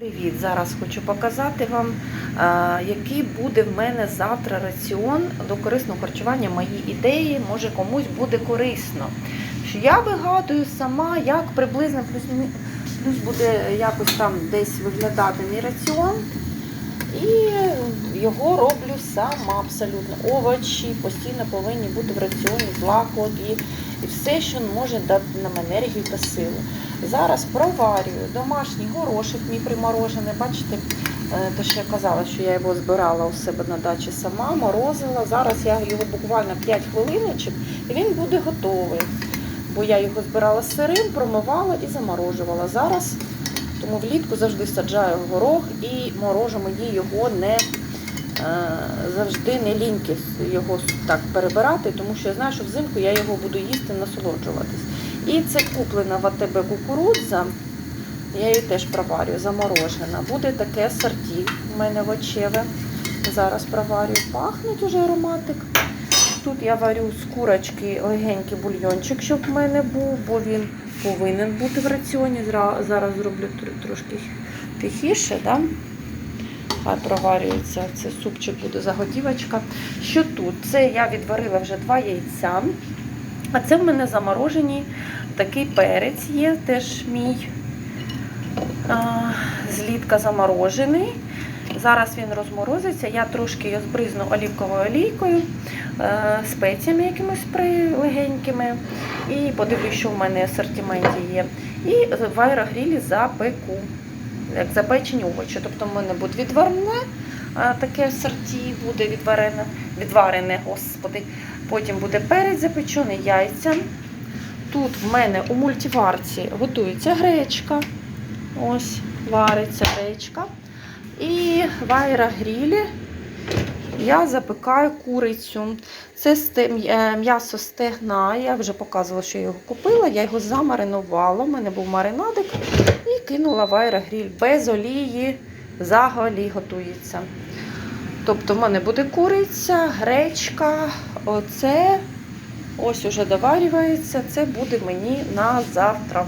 Привіт! Зараз хочу показати вам, е, який буде в мене завтра раціон до корисного харчування. Мої ідеї, може комусь буде корисно. Що я вигадую сама, як приблизно плюс, плюс буде якось там десь виглядати мій раціон. І його роблю сама абсолютно. Овочі постійно повинні бути в раціоні, злакот і, і все, що може дати нам енергію та силу. Зараз проварюю домашній горошок, мій приморожений. Бачите, те, що я казала, що я його збирала у себе на дачі сама, морозила. Зараз я його буквально 5 хвилиночок і він буде готовий. Бо я його збирала сирим, промивала і заморожувала. Зараз тому влітку завжди саджаю горох і морожу мені його не е, завжди не ліньки його так перебирати, тому що я знаю, що взимку я його буду їсти, насолоджуватись. І це куплена в АТБ кукурудза. Я її теж проварюю, заморожена. Буде таке сорті у мене овочеве. Зараз проварюю, пахнуть уже ароматик. Тут я варю з курочки легенький бульйончик, щоб в мене був, бо він повинен бути в раціоні. Зараз зроблю трошки тихіше. Да? Хай проварюється, це супчик буде заготівочка. Що тут? Це я відварила вже два яйця. А це в мене заморожені такий перець є, теж мій а, злітка заморожений. Зараз він розморозиться. Я трошки його збризну олівковою олійкою, е, спеціями якимись при- легенькими. І подивлюсь, що в мене в асортименті є. І в аерогрілі запеку, як запечені овочі. Тобто в мене буде відварне, е, таке сорті буде відварене, відварене, господи. Потім буде перець запечений, яйця. Тут в мене у мультиварці готується гречка. Ось вариться гречка. І в аерогрілі я запекаю курицю. Це е, м'ясо стегна. Я вже показувала, що я його купила. Я його замаринувала. У мене був маринадик і кинула в аерогріль без олії. Взагалі готується. Тобто в мене буде куриця, гречка, оце ось уже доварюється. Це буде мені на завтра.